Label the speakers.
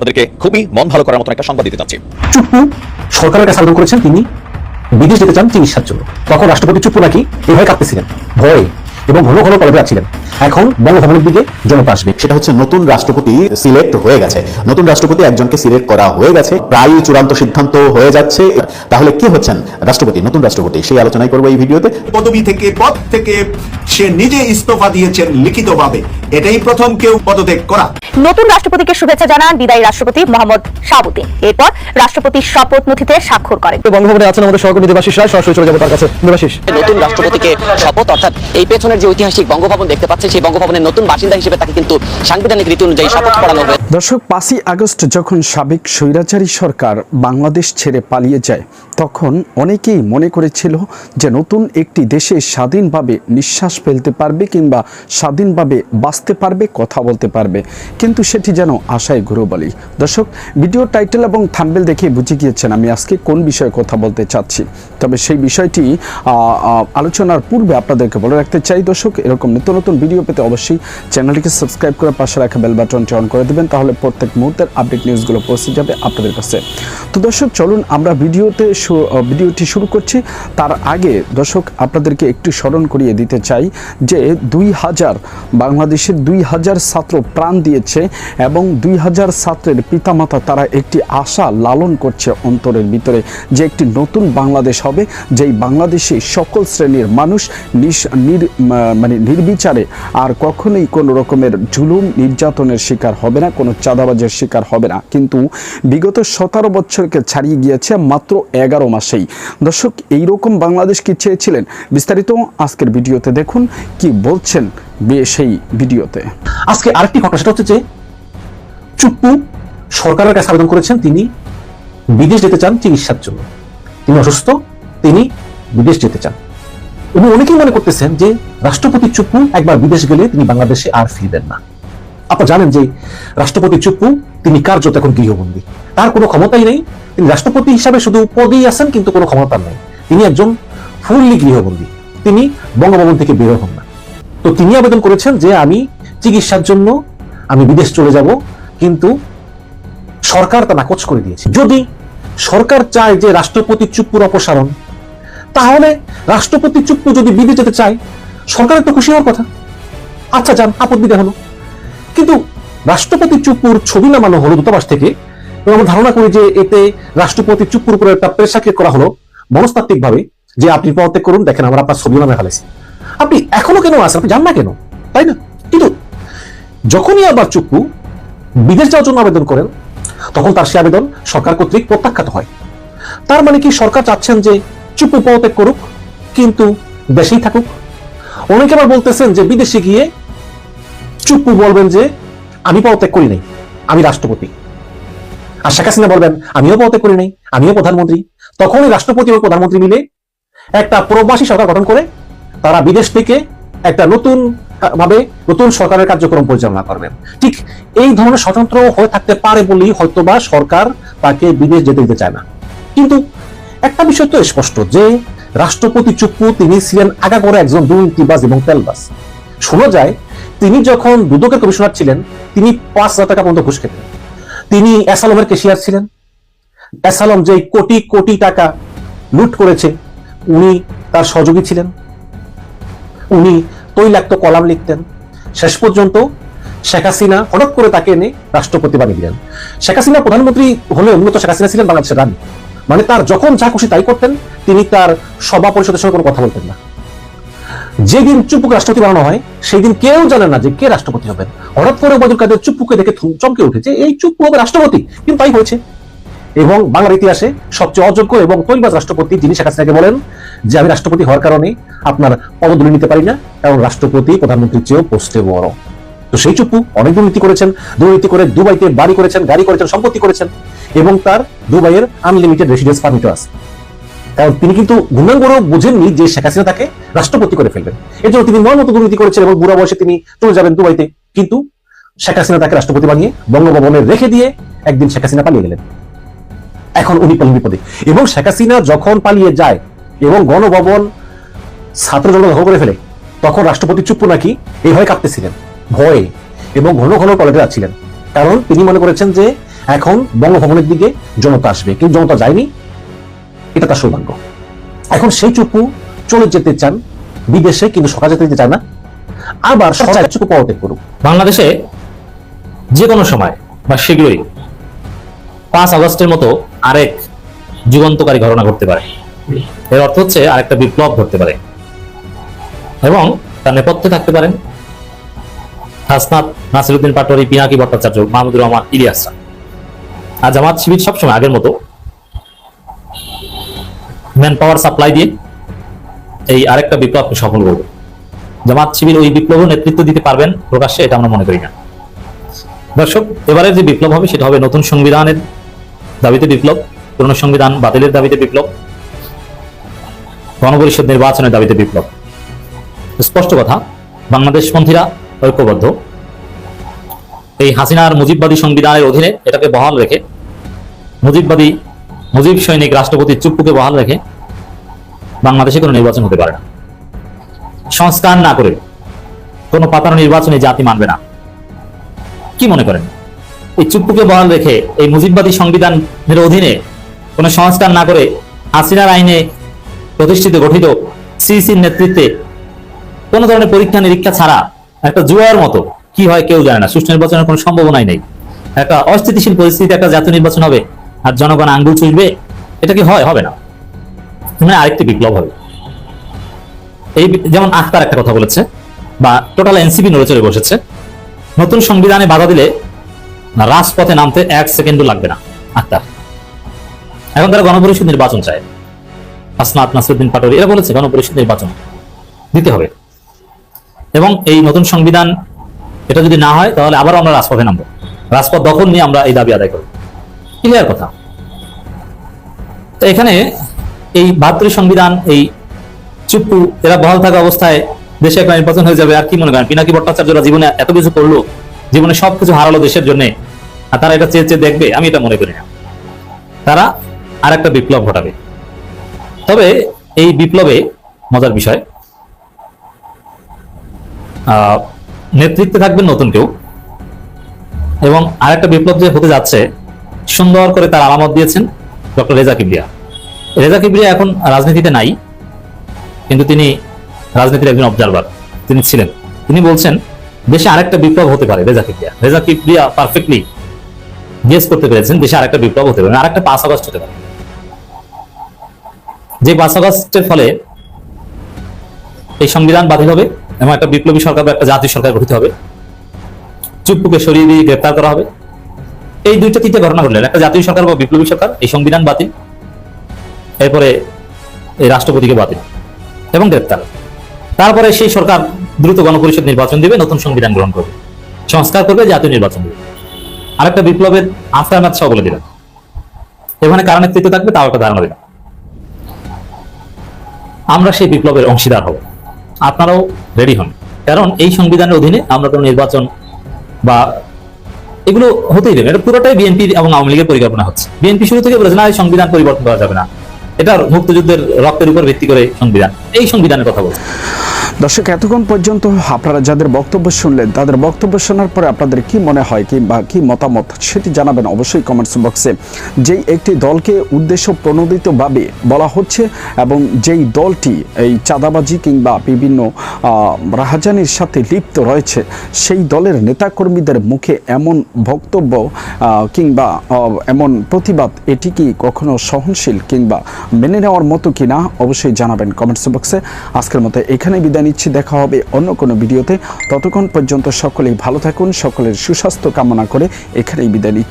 Speaker 1: আপনাদেরকে খুবই মন ভালো করার মতন একটা সংবাদ দিতে চাচ্ছি।
Speaker 2: চুপ্পু সরকারের কাছে আবেদন করেছেন তিনি। বিদেশ যেতে চান চিকিৎসার জন্য। তখন রাষ্ট্রপতি চুপ্পু নাকি এভাবে কাঁপতেছিলেন ভয়ে এবং ঘন ঘন কলেজে আছিলেন। এখন বঙ্গভবনের দিকে জনতা আসবে।
Speaker 3: সেটা হচ্ছে নতুন রাষ্ট্রপতি সিলেক্ট হয়ে গেছে। নতুন রাষ্ট্রপতি একজনকে সিলেক্ট করা হয়ে গেছে। প্রায় চূড়ান্ত সিদ্ধান্ত হয়ে যাচ্ছে। তাহলে কি হচ্ছেন রাষ্ট্রপতি? নতুন রাষ্ট্রপতি। সেই আলোচনাই করব এই ভিডিওতে।
Speaker 4: পদবি থেকে পদ থেকে সে নিজে ইস্তফা দিয়েছেন লিখিতভাবে। এটাই প্রথম কেউ পদত্যাগ করা।
Speaker 5: নতুন রাষ্ট্রপতিকে শুভেচ্ছা জানান বিদায়ী রাষ্ট্রপতি মোহাম্মদ শাহাবুদ্দিন। এরপর রাষ্ট্রপতির শপথ নথিতে স্বাক্ষর করেন।
Speaker 2: বঙ্গভবনে আছেন আমাদের সহকর্মী দেবাশিস রায় সরাসরি চলে যাব তার কাছে। দেবাশিস।
Speaker 6: নতুন রাষ্ট্রপতিকে শপথ অর্থাৎ এই পেছনের যে ঐতিহাসিক বঙ্গভবন দেখতে পাচ্ছেন সেই বঙ্গভবনের নতুন বাসিন্দা হিসেবে তাকে কিন্তু সাংবিধানিক রীতি অনুযায়ী শপথ পড়ানো হবে
Speaker 7: দর্শক পাঁচই আগস্ট যখন সাবেক স্বৈরাচারী সরকার বাংলাদেশ ছেড়ে পালিয়ে যায় তখন অনেকেই মনে করেছিল যে নতুন একটি দেশে স্বাধীনভাবে নিঃশ্বাস ফেলতে পারবে কিংবা স্বাধীনভাবে বাঁচতে পারবে, কথা বলতে পারবে। কিন্তু সেটি যেন আশায় ঘুরো বলি দর্শক, ভিডিও টাইটেল এবং থাম্বেল দেখে বুঝে গিয়েছেন আমি আজকে কোন বিষয়ে কথা বলতে চাচ্ছি। তবে সেই বিষয়টি আলোচনার পূর্বে আপনাদেরকে বলে রাখতে চাই, দর্শক, এরকম নিত্য নতুন ভিডিও পেতে অবশ্যই চ্যানেলটিকে সাবস্ক্রাইব করে পাশে রাখা বেল বাটনটি অন করে দেবেন, তাহলে প্রত্যেক মুহূর্তের আপডেট নিউজগুলো পৌঁছে যাবে আপনাদের কাছে। তো দর্শক, চলুন আমরা ভিডিওতে ভিডিওটি শুরু করছি। তার আগে দর্শক, আপনাদেরকে একটু স্মরণ করিয়ে দিতে চাই যে দুই হাজার বাংলাদেশের দুই হাজার ছাত্র প্রাণ দিয়েছে এবং দুই হাজার ছাত্রের পিতামাতা তারা একটি আশা লালন করছে অন্তরের ভিতরে যে একটি নতুন বাংলাদেশ হবে, যেই বাংলাদেশে সকল শ্রেণির মানুষ মানে নির্বিচারে আর কখনোই কোনো রকমের জুলুম, নির্যাতনের শিকার হবে না, কোনো চাঁদাবাজের শিকার হবে না। কিন্তু বিগত সতেরো বছরকে ছাড়িয়ে গিয়েছে মাত্র এগারো মাসেই। দর্শক, এইরকম বাংলাদেশ কি চেয়েছিলেন? বিস্তারিত আজকের ভিডিওতে দেখুন কি বলছেন সেই ভিডিওতে।
Speaker 2: আজকে আরেকটি ঘটনা, সেটা হচ্ছে যে চুপ্পু সরকারের কাছে আবেদন করেছেন তিনি বিদেশ যেতে চান চিকিৎসার জন্য। তিনি অসুস্থ, তিনি বিদেশ যেতে চান। এবং অনেকেই মনে করতেছেন যে রাষ্ট্রপতি চুপ্পু একবার বিদেশ গেলে তিনি বাংলাদেশে আর ফিরবেন না। আপনারা জানেন যে রাষ্ট্রপতি চুপ্পু তিনি কার্যত এখন গৃহবন্দী? তার কোনো ক্ষমতাই নেই। তিনি রাষ্ট্রপতি হিসাবে শুধু পদেই আছেন, কিন্তু কোনো ক্ষমতা নেই। তিনি একজন ফুললি গৃহবন্দী। তিনি বঙ্গভবন থেকে বের হন না। তো তিনি আবেদন করেছেন যে আমি চিকিৎসার জন্য আমি বিদেশ চলে যাব, কিন্তু সরকার তা নাকচ করে দিয়েছে। যদি সরকার চায় যে রাষ্ট্রপতি চুপ্পুর অপসারণ, তাহলে রাষ্ট্রপতি চুপ্পু যদি বিদেশ যেতে চায়, সরকারের তো খুশি হওয়ার কথা। আচ্ছা যান আপত্তি দেখানো কিন্তু রাষ্ট্রপতি চুপ্পুর ছবি নামানো হলো দূতাবাস থেকে, এবং আমরা ধারণা করি যে এতে রাষ্ট্রপতি চুপ্পুর উপরে একটা প্রেশার ক্রিয়েট করা হলো মনস্তাত্ত্বিক ভাবে যে আপনি পদত্যাগ করুন, দেখেন আমরা আপনার ছবি নামে ফেলেছি। আপনি এখনও কেন আছেন? আপনি যান না কেন? তাই না? কিন্তু যখনই আবার চুপ্পু বিদেশ যাওয়ার জন্য আবেদন করেন, তখন তার সে আবেদন সরকার কর্তৃক প্রত্যাখ্যাত হয়। তার মানে কি, সরকার চাচ্ছেন যে চুপ্পু পদত্যাগ করুক, কিন্তু দেশেই থাকুক। অনেকে আবার বলতেছেন যে বিদেশে গিয়ে চুপ্পু বলবেন যে, আমি পদত্যাগ করি নাই, আমি রাষ্ট্রপতি। আর শেখ হাসিনা বলবেন, আমিও পদত্যাগ করি নাই, আমিও প্রধানমন্ত্রী। তখনই রাষ্ট্রপতি এবং প্রধানমন্ত্রী মিলে একটা প্রবাসী সরকার গঠন করে তারা বিদেশ থেকে একটা নতুন, ভাবে নতুন সরকারের কার্যক্রম পরিচালনা করবেন। ঠিক এই ধরনের স্বতন্ত্র হয়ে থাকতে পারে বলেই হয়তোবা সরকার তাকে বিদেশ যেতে দিতে চায় না। কিন্তু একটা বিষয় তো স্পষ্ট যে রাষ্ট্রপতি চুপ্পু তিনি ছিলেন আগাগোড়া একজন দুর্নীতিবাজ এবং তেলবাজ। শোনা যায়, তিনি যখন দুদকের কমিশনার ছিলেন, তিনি পাঁচ হাজার টাকা পর্যন্ত ঘুষ খেতেন। তিনি অ্যাসালমের কেশিয়ার ছিলেন। অ্যাসালম যে কোটি কোটি টাকা লুট করেছে, উনি তার সহযোগী ছিলেন। উনি তৈলাক্ত কলাম লিখতেন। শেষ পর্যন্ত শেখ হাসিনা হঠাৎ করে তাকে এনে রাষ্ট্রপতি বানিয়ে দিলেন। শেখ হাসিনা প্রধানমন্ত্রী হলে মূলত শেখ হাসিনা ছিলেন বাংলাদেশের রানী। মানে তার যখন যা খুশি তাই করতেন, তিনি তার সভা পরিষদের সঙ্গে কোনো কথা বলতেন না। যেদিন চুপ্পুকে রাষ্ট্রপতি বানানো হয় সেই দিন কেউ জানে না যে কে রাষ্ট্রপতি হবেন। হঠাৎ করে ওবায়দুল কাদের চুপ্পুকে দেখে চমকে উঠেছে এই চুপ্পু হবে রাষ্ট্রপতি। কিন্তু তাই হয়েছে। এবং বাংলার ইতিহাসে সবচেয়ে অযোগ্য এবং তৈলবাজ রাষ্ট্রপতি যিনি শেখ হাসিনাকে বলেন যে আমি রাষ্ট্রপতি হওয়ার কারণে আপনার পদদলি নিতে পারি না, কারণ রাষ্ট্রপতি, প্রধানমন্ত্রীর চেয়েও পোস্টে বড়। তো সেই চুপ্পু অনেক দুর্নীতি করেছেন, দুর্নীতি করে দুবাইতে বাড়ি করেছেন, গাড়ি করেছেন, সম্পত্তি করেছেন, এবং তার দুবাইয়ের আনলিমিটেড রেসিডেন্স পারমিটও আছে। কারণ তিনি কিন্তু গুণাঙ্গরও বুঝেননি যে শেখ হাসিনা তাকে রাষ্ট্রপতি করে ফেলবেন। এর জন্য তিনি মন মতো দুর্নীতি করেছেন এবং বুড়া বয়সে তিনি চলে যাবেন দুবাইতে। কিন্তু শেখ হাসিনা তাকে রাষ্ট্রপতি বানিয়ে বঙ্গভবনে রেখে দিয়ে একদিন শেখ হাসিনা পালিয়ে গেলেন। এখন উনি পেলেন বিপদে? এবং শেখ হাসিনা যখন পালিয়ে যায় এবং গণভবন ছাত্র জনতা দখল করে ফেলে তখন রাষ্ট্রপতি চুপ্পু নাকি? এইভাবে কাঁপতেছিলেন। ভয়ে। এবং ঘন ঘন টয়লেটে যাচ্ছিলেন। কারণ তিনি মনে করেছেন যে এখন বঙ্গভবনের দিকে জনতা আসবে। কিন্তু জনতা যায়নি। এটা তার সৌভাগ্য। এখন সেই চুপু চলে যেতে চান বিদেশে কিন্তু সকাল যেতে দিতে চায় না। আবার সরকার চুপু পদত্যাগ করুক।
Speaker 8: বাংলাদেশে যে কোনো সময় বা শীঘ্রই পাঁচ আগস্টের মতো আরেক যুগান্তকারী ঘটনা ঘটতে পারে। এর অর্থ হচ্ছে আরেকটা বিপ্লব ঘটতে পারে। এবং তার নেপথ্যে থাকতে পারেন হাসনাত নাসিরুদ্দিন পাটোয়ারি, পিনাকি ভট্টাচার্য, মাহমুদুর রহমান ইলিয়াসরা আর জামাত শিবির সবসময় আগের মতো ম্যান পাওয়ার সাপ্লাই দিয়ে এই আরেকটা বিপ্লবকে সফল করবে। জামাত শিবির ওই বিপ্লব নেতৃত্ব দিতে পারবেন প্রকাশ্যে, এটা আমরা মনে করি না। দর্শক, এবারের যে বিপ্লব হবে, সেটা হবে নতুন সংবিধানের দাবিতে বিপ্লব পুরনো সংবিধান বাতিলের দাবিতে বিপ্লব, গণপরিষদ নির্বাচনের দাবিতে বিপ্লব। স্পষ্ট কথা, বাংলাদেশ পন্থীরা ঐক্যবদ্ধ। এই হাসিনার মুজিববাদী সংবিধানের অধীনে এটাকে বহাল রেখে, মুজিববাদী, মুজিব সৈনিক রাষ্ট্রপতি চুপ্পুকে বহাল রেখে বাংলাদেশে কোনো নির্বাচন হতে পারে না। সংস্কার না করে কোনো পাতানো নির্বাচনে জাতি মানবে না। কি মনে করেন? এই চুপ্পুকে বহাল রেখে এই মুজিববাদী সংবিধানের অধীনে কোনো সংস্কার না করে হাসিনার আইনে প্রতিষ্ঠিত, গঠিত সিসির নেতৃত্বে কোনো ধরনের পরীক্ষা নিরীক্ষা ছাড়া একটা জুয়ার মতো কি হয় কেউ জানে না। সুষ্ঠু নির্বাচনের কোনো সম্ভাবনাই নেই। একটা অস্থিতিশীল পরিস্থিতিতে একটা জাতীয় নির্বাচন হবে আর জনগণ আঙ্গুল চুষবে এটা কি হয়? হবে না। মানে আরেকটি বিপ্লব হবে। এই যেমন আখতার একটা কথা বলেছে, বা টোটাল এনসিপি নড়ে চড়ে বসেছে। নতুন সংবিধানে বাধা দিলে রাজপথে নামতে এক সেকেন্ডও লাগবে না। আখতার এখন তারা গণপরিষদ নির্বাচন চায়। আসনাত নাসরুদ্দিন পাটোয়ারি, এরা বলেছে গণপরিষদ নির্বাচন দিতে হবে। এবং এই নতুন সংবিধান, এটা যদি না হয়, তাহলে আবার আমরা রাজপথে নামবো। রাজপথ দখল নিয়ে আমরা এই দাবি আদায় করব। ক্লিয়ার কথা? তো এখানে এই বাহাত্তরের সংবিধান, এই চুপ্পু, এরা বহাল থাকা অবস্থায় দেশে একটা নির্বাচন হয়ে যাবে। আর কি মনে করেন? পিনাকি ভট্টাচার্যরা জীবনে এত কিছু করল জীবনে সবকিছু হারালো দেশের জন্য। আর তারা এটা চেয়ে চেয়ে দেখবে, আমি এটা মনে করি না। তারা আর একটা বিপ্লব ঘটাবে। তবে এই বিপ্লবে মজার বিষয় নেতৃত্বে থাকবেন নতুন কেউ। এবং আরেকটা বিপ্লব যে হতে যাচ্ছে, সুন্দর করে তার আলামত দিয়েছেন ডক্টর রেজা কিবরিয়া। রেজা কিবরিয়া এখন রাজনীতিতে নাই, কিন্তু তিনি রাজনীতির একজন অবজারভার তিনি ছিলেন। তিনি বলছেন দেশে আরেকটা বিপ্লব হতে পারে রেজা কিবরিয়া রেজা কিবরিয়া পারফেক্টলি গেস করতে পেরেছেন, দেশে আরেকটা বিপ্লব হতে পারে, আরেকটা পাঁচ আগস্ট হতে পারে। যে পাঁচ আগস্টের ফলে এই সংবিধান বাতিল হবে এবং একটা বিপ্লবী সরকার বা একটা জাতীয় সরকার গঠিত হবে। চুপ্পুকে সরিয়ে দিয়ে গ্রেপ্তার করা হবে। এই দুইটা তিনটা ঘটনা ঘটলেন, একটা জাতীয় সরকার বা বিপ্লবী সরকার, এই সংবিধান বাতিল, এরপরে এই রাষ্ট্রপতিকে বাতিল এবং গ্রেপ্তার। তারপরে সেই সরকার দ্রুত গণপরিষদ নির্বাচন দিবে, নতুন সংবিধান গ্রহণ করবে। সংস্কার করবে, জাতীয় নির্বাচন দিবে। আরেকটা বিপ্লবের আফটার ম্যাথ সব বলে দিলেন এখানে কারণ নেতৃত্ব থাকবে, তাও একটা ধারণা দিলাম। আমরা সেই বিপ্লবের অংশীদার হব। আপনারাও রেডি হন। কারণ এই সংবিধানের অধীনে আমরা কোনো নির্বাচন বা এগুলো হতেই দেবে। এটা পুরোটাই বিএনপি এবং আওয়ামী লীগের পরিকল্পনা হচ্ছে। বিএনপি শুরু থেকে বলেছে, না, এই সংবিধান পরিবর্তন করা যাবে না। এটা মুক্তিযুদ্ধের রক্তের উপর ভিত্তি করে সংবিধান। এই সংবিধানের কথা বলছে।
Speaker 7: দর্শক, এতক্ষণ পর্যন্ত আপনারা যাদের বক্তব্য শুনলেন, তাদের বক্তব্য শোনার পরে আপনাদের কি মনে হয় কিংবা কি মতামত সেটি জানাবেন অবশ্যই কমেন্টস বক্সে যেই একটি দলকে উদ্দেশ্য প্রণোদিতভাবে বলা হচ্ছে এবং যেই দলটি এই চাঁদাবাজি কিংবা বিভিন্ন রাহাজানির সাথে লিপ্ত রয়েছে, সেই দলের নেতাকর্মীদের মুখে এমন বক্তব্য কিংবা এমন প্রতিবাদ, এটি কি কখনো সহনশীল কিংবা মেনে নেওয়ার মতো কিনা অবশ্যই জানাবেন কমেন্টস বক্সে আজকের মতো এখানে বিদায় নিচ্ছি, দেখা হবে অন্য কোনো ভিডিওতে। ততক্ষণ পর্যন্ত সকলেই ভালো থাকুন, সকলের সুস্বাস্থ্য কামনা করে এখানেই বিদায় নিচ্ছি।